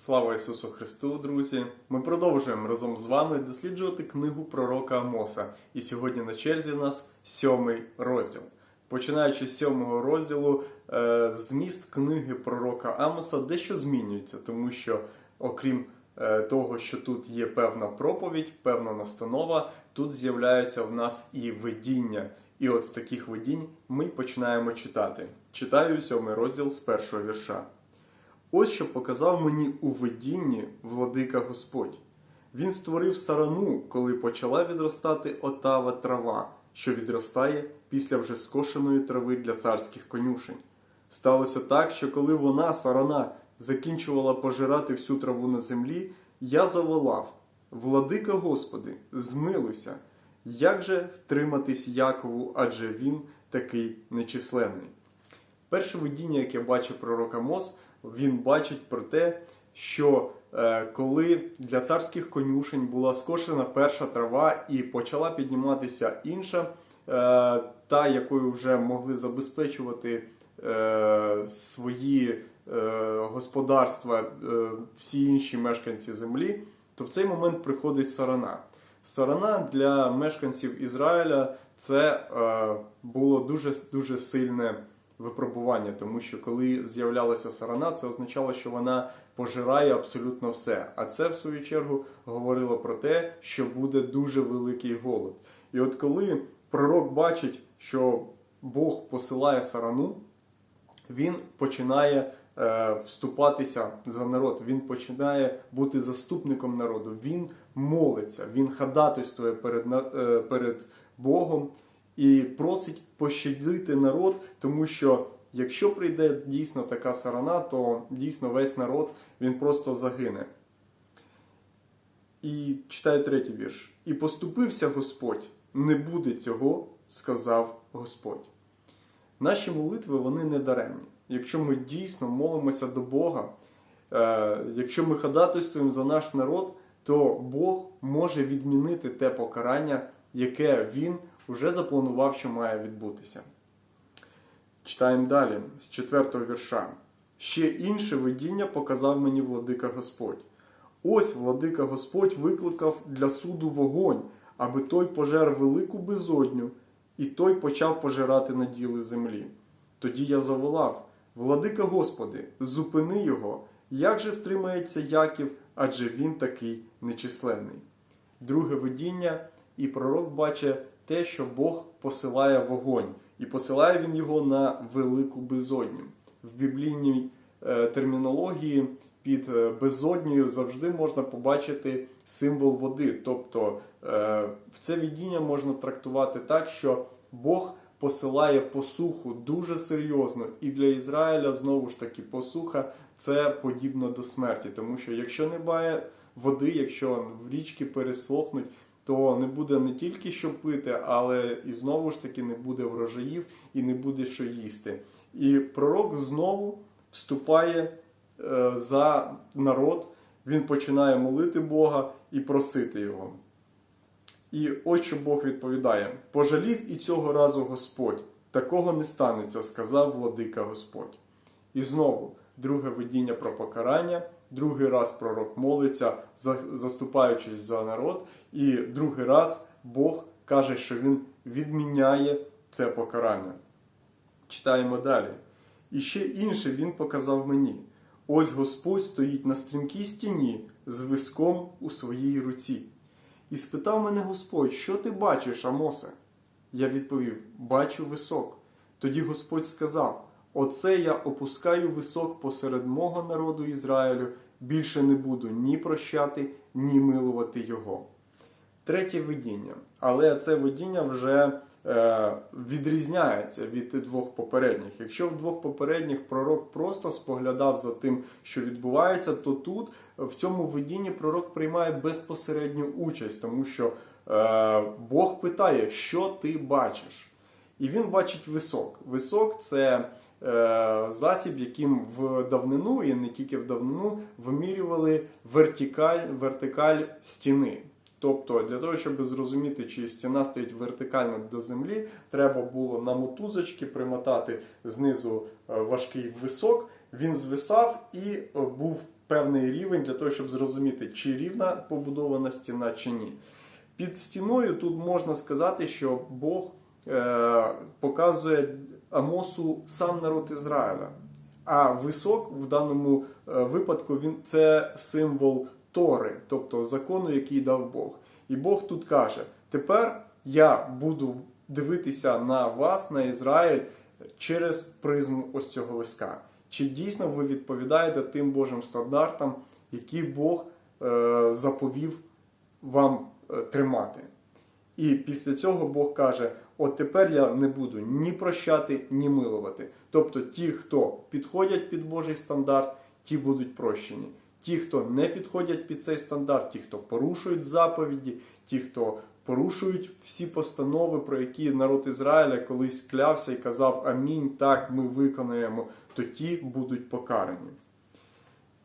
Слава Ісусу Христу, друзі! Ми продовжуємо разом з вами досліджувати книгу пророка Амоса. І сьогодні на черзі в нас сьомий розділ. Починаючи з сьомого розділу, е, зміст книги пророка Амоса дещо змінюється, тому що, окрім е, того, що тут є певна проповідь, певна настанова, тут з'являються в нас і видіння. І от з таких видінь ми починаємо читати. Читаю сьомий розділ з першого вірша. Ось що показав мені у видінні владика Господь. Він створив сарану, коли почала відростати отава трава, що відростає після вже скошеної трави для царських конюшень. Сталося так, що коли вона, сарана, закінчувала пожирати всю траву на землі, я заволав: Владика Господи, змилуйся! Як же втриматись Якову, адже він такий нечисленний? Перше видіння, яке бачив пророк Амос, він бачить про те, що е, коли для царських конюшень була скошена перша трава і почала підніматися інша, е, та якою вже могли забезпечувати е, свої господарства всі інші мешканці землі, то в цей момент приходить сарана. Сарана для мешканців Ізраїля це було дуже дуже сильне випробування, тому що коли з'являлася сарана, це означало, що вона пожирає абсолютно все. А це, в свою чергу, говорило про те, що буде дуже великий голод. І от коли пророк бачить, що Бог посилає сарану, він починає е, вступатися за народ, він починає бути заступником народу, він молиться, він ходатайствує перед, е, перед Богом і просить пощадити народ, тому що якщо прийде дійсно така сарана, то дійсно весь народ він просто загине. І читаю третій вірш. І поступився Господь, не буде цього, сказав Господь. Наші молитви вони не даремні. Якщо ми дійсно молимося до Бога, е, якщо ми ходатайствуємо за наш народ, то Бог може відмінити те покарання, яке Він вже запланував, що має відбутися. Читаємо далі з четвертого вірша. Ще інше видіння показав мені владика Господь. Ось владика Господь викликав для суду вогонь, аби той пожер велику безодню, і той почав пожирати наділи землі. Тоді я заволав: Владика Господи, зупини його, як же втримається Яків, адже він такий нечисленний. Друге видіння, і пророк бачить те, що Бог посилає вогонь, і посилає він його на велику безодню. В біблійній е, термінології під е, безоднею завжди можна побачити символ води. Тобто е, в це видіння можна трактувати так, що Бог посилає посуху дуже серйозно, і для Ізраїля знову ж таки посуха це подібно до смерті, тому що якщо немає води, якщо річки пересохнуть, то не буде не тільки що пити, але і знову ж таки не буде врожаїв і не буде що їсти. І пророк знову вступає е, за народ, він починає молити Бога і просити його. І ось що Бог відповідає: пожалів і цього разу Господь, такого не станеться, сказав владика Господь. І знову друге видіння про покарання, другий раз пророк молиться, заступаючись за народ, і другий раз Бог каже, що він відміняє це покарання. Читаємо далі. І ще інше він показав мені. Ось Господь стоїть на стрімкій стіні з виском у своїй руці. І спитав мене Господь, що ти бачиш, Амосе? Я відповів: Бачу висок. Тоді Господь сказав: Оце я опускаю висок посеред мого народу Ізраїлю, більше не буду ні прощати, ні милувати його. Третє видіння. Але це видіння вже е, відрізняється від двох попередніх. Якщо в двох попередніх пророк просто споглядав за тим, що відбувається, то тут в цьому видінні пророк приймає безпосередню участь, тому що е, Бог питає, що ти бачиш. І він бачить висок. Висок це засіб, яким в давнину і не тільки в давнину вимірювали вертикаль, вертикаль стіни. Тобто, для того, щоб зрозуміти, чи стіна стоїть вертикально до землі, треба було на мотузочки примотати знизу е, важкий висок. Він звисав і е, був певний рівень для того, щоб зрозуміти, чи рівна побудована стіна, чи ні. Під стіною тут можна сказати, що Бог е, показує Амосу сам народ Ізраїля. А висок в даному е, випадку він це символ Тори, тобто закону, який дав Бог. І Бог тут каже: тепер я буду дивитися на вас, на Ізраїль, через призму ось цього виска. Чи дійсно ви відповідаєте тим Божим стандартам, які Бог е, заповів вам е, тримати? І після цього Бог каже: от тепер я не буду ні прощати, ні милувати. Тобто ті, хто підходять під Божий стандарт, ті будуть прощені. Ті, хто не підходять під цей стандарт, ті, хто порушують заповіді, ті, хто порушують всі постанови, про які народ Ізраїля колись клявся і казав Амінь, так ми виконаємо, то ті будуть покарані.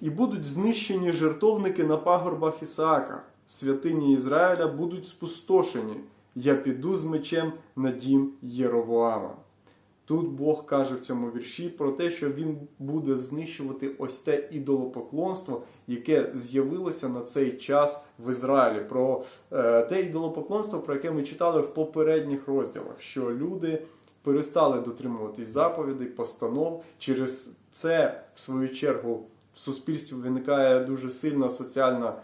І будуть знищені жертовники на пагорбах Ісаака. Святині Ізраїля будуть спустошені. Я піду з мечем на дім Єровоама. Тут Бог каже в цьому вірші про те, що він буде знищувати ось те ідолопоклонство, яке з'явилося на цей час в Ізраїлі. Про е, те ідолопоклонство, про яке ми читали в попередніх розділах, що люди перестали дотримуватись заповідей, постанов. Через це, в свою чергу, в суспільстві виникає дуже сильна соціальна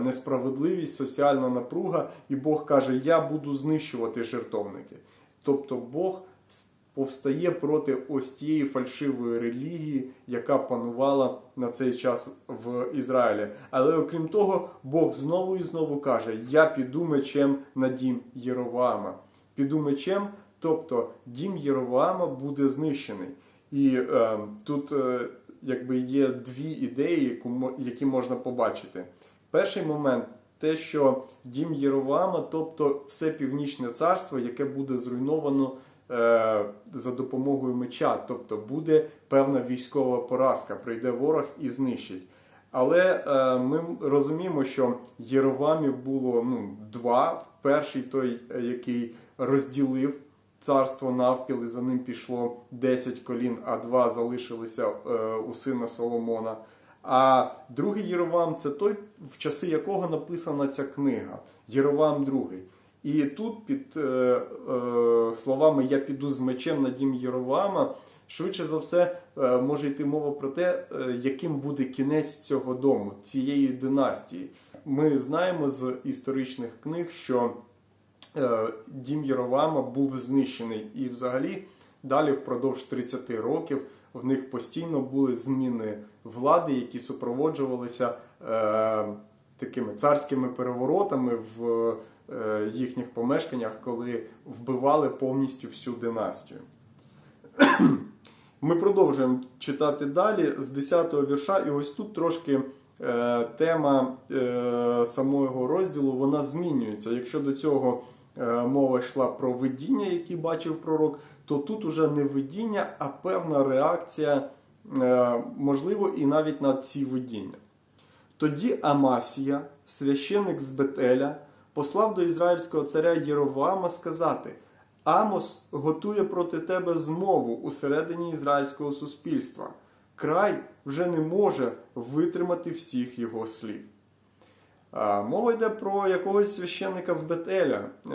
несправедливість, соціальна напруга, і Бог каже: Я буду знищувати жертовники. Тобто Бог повстає проти ось тієї фальшивої релігії, яка панувала на цей час в Ізраїлі. Але окрім того, Бог знову і знову каже: Я піду мечем на дім Єроваама. Піду мечем, тобто дім Єроваама буде знищений. І е, тут е, якби є дві ідеї, які можна побачити. Перший момент. Те, що дім Єроваама, тобто все північне царство, яке буде зруйновано е, за допомогою меча, тобто буде певна військова поразка, прийде ворог і знищить. Але е, ми розуміємо, що Єровамів було ну, два. Перший той, е, який розділив царство навпіл, і за ним пішло 10 колін, а два залишилися е, у сина Соломона. А другий Єровам це той, в часи якого написана ця книга Єровам другий. І тут під е, е, словами Я піду з мечем на дім Єровама, швидше за все е, може йти мова про те, е, яким буде кінець цього дому, цієї династії. Ми знаємо з історичних книг, що е, дім Єровама був знищений, і взагалі далі впродовж 30 років в них постійно були зміни влади, які супроводжувалися е, такими царськими переворотами в е, їхніх помешканнях, коли вбивали повністю всю династію. Ми продовжуємо читати далі з 10-го вірша, і ось тут трошки е, тема е, самого розділу вона змінюється. Якщо до цього е, мова йшла про видіння, які бачив пророк, то тут уже не видіння, а певна реакція, е, можливо, і навіть на ці видіння. Тоді Амасія, священик з Бетеля, послав до ізраїльського царя Єровоама сказати: Амос готує проти тебе змову усередині ізраїльського суспільства. Край вже не може витримати всіх його слів. Мова йде про якогось священника з Бетеля е,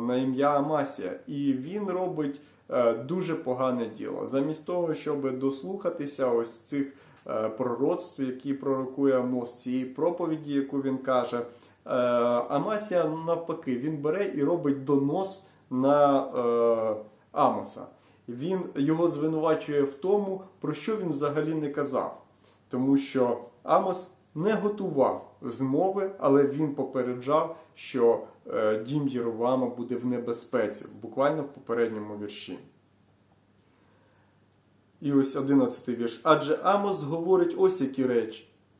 на ім'я Амасія, і він робить дуже погане діло. Замість того, щоб дослухатися ось цих е, пророцтв, які пророкує Амос, цієї проповіді, яку він каже, е, Амасія навпаки, він бере і робить донос на е, Амоса. Він його звинувачує в тому, про що він взагалі не казав. Тому що Амос не готував змови, але він попереджав, що е, дім Єровама буде в небезпеці, буквально в попередньому вірші. І ось 11 вірш. Адже Амос говорить ось які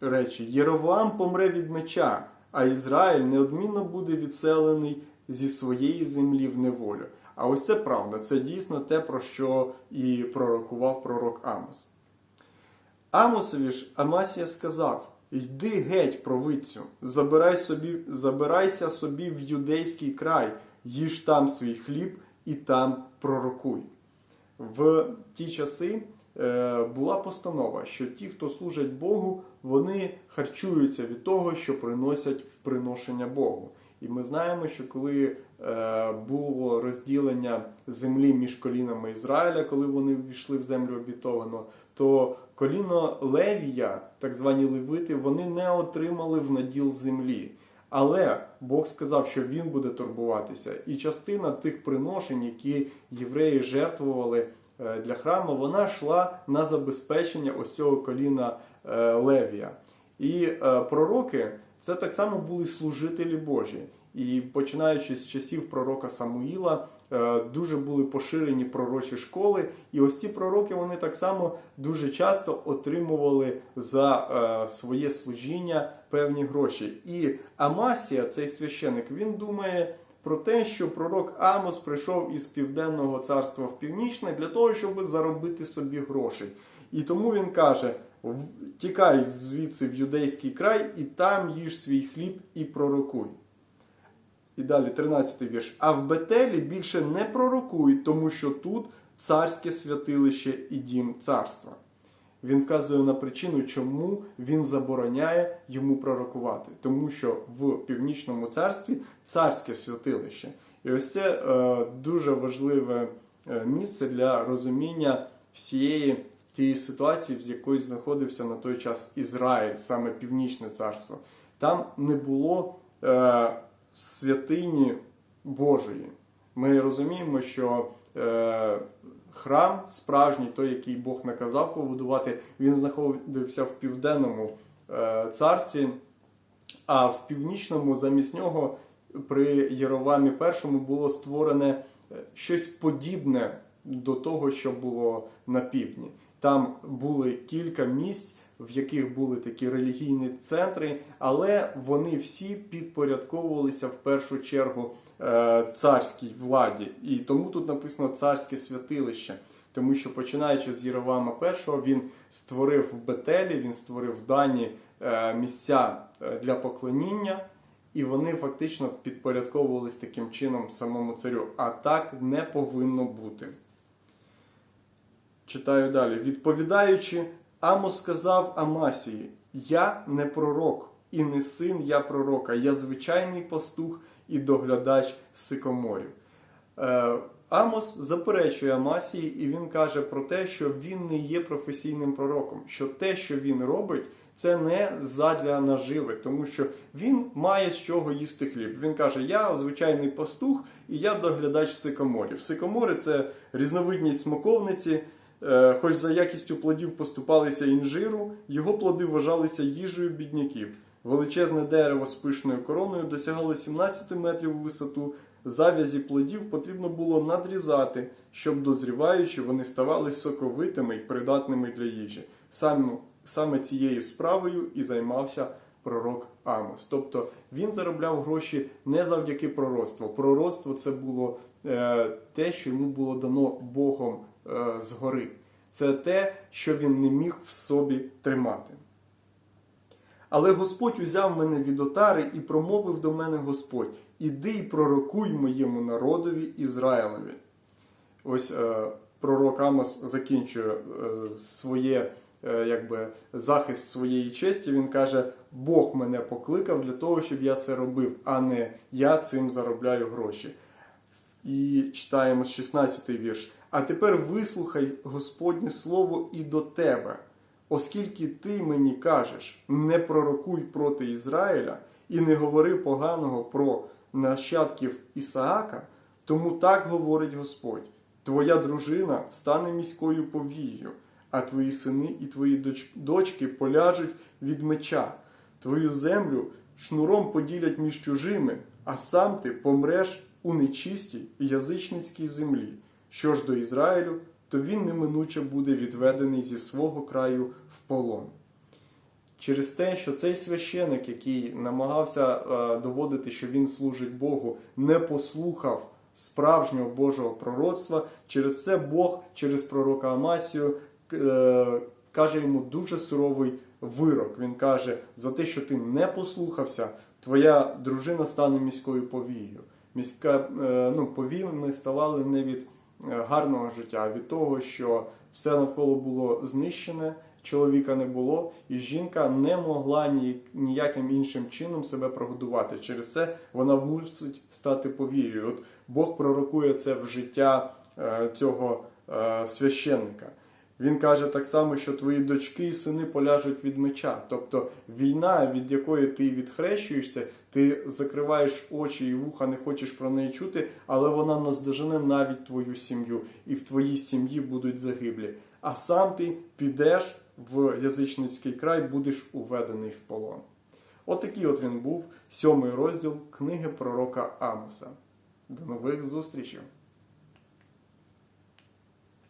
речі. Єровам помре від меча, а Ізраїль неодмінно буде відселений зі своєї землі в неволю. А ось це правда, це дійсно те, про що і пророкував пророк Амос. Амосові ж Амасія сказав: Йди геть, провидцю, забирай собі, забирайся собі в юдейський край, їж там свій хліб і там пророкуй. В ті часи е, була постанова, що ті, хто служать Богу, вони харчуються від того, що приносять в приношення Богу. І ми знаємо, що коли е, було розділення землі між колінами Ізраїля, коли вони ввійшли в землю обітовану, то коліно Левія, так звані левити, вони не отримали в наділ землі. Але Бог сказав, що він буде турбуватися, і частина тих приношень, які євреї жертвували е, для храму, вона йшла на забезпечення ось цього коліна е, Левія. І е, пророки це так само були служителі Божі. І починаючи з часів пророка Самуїла, дуже були поширені пророчі школи. І ось ці пророки вони так само дуже часто отримували за е, своє служіння певні гроші. І Амасія, цей священик, він думає про те, що пророк Амос прийшов із південного царства в північне для того, щоб заробити собі грошей. І тому він каже: «В- тікай звідси в юдейський край, і там їж свій хліб і пророкуй. І далі 13 вірш. А в Бетелі більше не пророкуй, тому що тут царське святилище і дім царства. Він вказує на причину, чому він забороняє йому пророкувати, тому що в північному царстві царське святилище. І ось це е, дуже важливе е, місце для розуміння всієї тієї ситуації, в якої знаходився на той час Ізраїль, саме північне царство. Там не було е, святині Божої. Ми розуміємо, що е, храм справжній, той, який Бог наказав побудувати, він знаходився в південному е, царстві, а в північному замість нього при Єровамі І було створене е, щось подібне до того, що було на півдні. Там були кілька місць, в яких були такі релігійні центри, але вони всі підпорядковувалися в першу чергу е, царській владі. І тому тут написано царське святилище. Тому що починаючи з Єровама І, він створив в Бетелі, він створив в Дані е, місця е, для поклоніння, і вони фактично підпорядковувались таким чином самому царю. А так не повинно бути. Читаю далі. Відповідаючи, Амос сказав Амасії: Я не пророк, і не син я пророка, я звичайний пастух і доглядач сикоморів. Е, Амос заперечує Амасії, і він каже про те, що він не є професійним пророком, що те, що він робить, це не задля наживи, тому що він має з чого їсти хліб. Він каже: Я звичайний пастух і я доглядач сикоморів. Сикомори це різновидність смоковниці. Е, Хоч за якістю плодів поступалися інжиру, його плоди вважалися їжею бідняків. Величезне дерево з пишною короною досягало 17 метрів у висоту. Зав'язі плодів потрібно було надрізати, щоб дозріваючи, вони ставали соковитими і придатними для їжі. Саме, саме цією справою і займався пророк Амос. Тобто він заробляв гроші не завдяки пророцтву. Пророцтво це було е, те, що йому було дано Богом е, згори. Це те, що він не міг в собі тримати. Але Господь узяв мене від отари і промовив до мене Господь: Іди й пророкуй моєму народові Ізраїлеві. Ось е, пророк Амос закінчує е, своє е, якби, захист своєї честі. Він каже: Бог мене покликав для того, щоб я це робив, а не я цим заробляю гроші. І читаємо 16 вірш. А тепер вислухай Господнє слово і до тебе, оскільки ти мені кажеш, не пророкуй проти Ізраїля і не говори поганого про нащадків Ісаака, тому так говорить Господь: твоя дружина стане міською повією, а твої сини і твої дочки поляжуть від меча, твою землю шнуром поділять між чужими, а сам ти помреш у нечистій язичницькій землі. Що ж до Ізраїлю, то він неминуче буде відведений зі свого краю в полон. Через те, що цей священик, який намагався е, доводити, що він служить Богу, не послухав справжнього Божого пророцтва, через це Бог через пророка Амасію е, каже йому дуже суровий вирок. Він каже: за те, що ти не послухався, твоя дружина стане міською повією. Міська е, ну, повіями ставали не від гарного життя, від того, що все навколо було знищене, чоловіка не було, і жінка не могла ніяким іншим чином себе прогодувати. Через це вона мусить стати повією. От Бог пророкує це в життя е, цього е, священника. Він каже так само, що твої дочки і сини поляжуть від меча. Тобто війна, від якої ти відхрещуєшся, ти закриваєш очі і вуха, не хочеш про неї чути, але вона наздожене навіть твою сім'ю, і в твоїй сім'ї будуть загиблі. А сам ти підеш в язичницький край, будеш уведений в полон. Отакий от він був, сьомий розділ книги пророка Амоса. До нових зустрічей!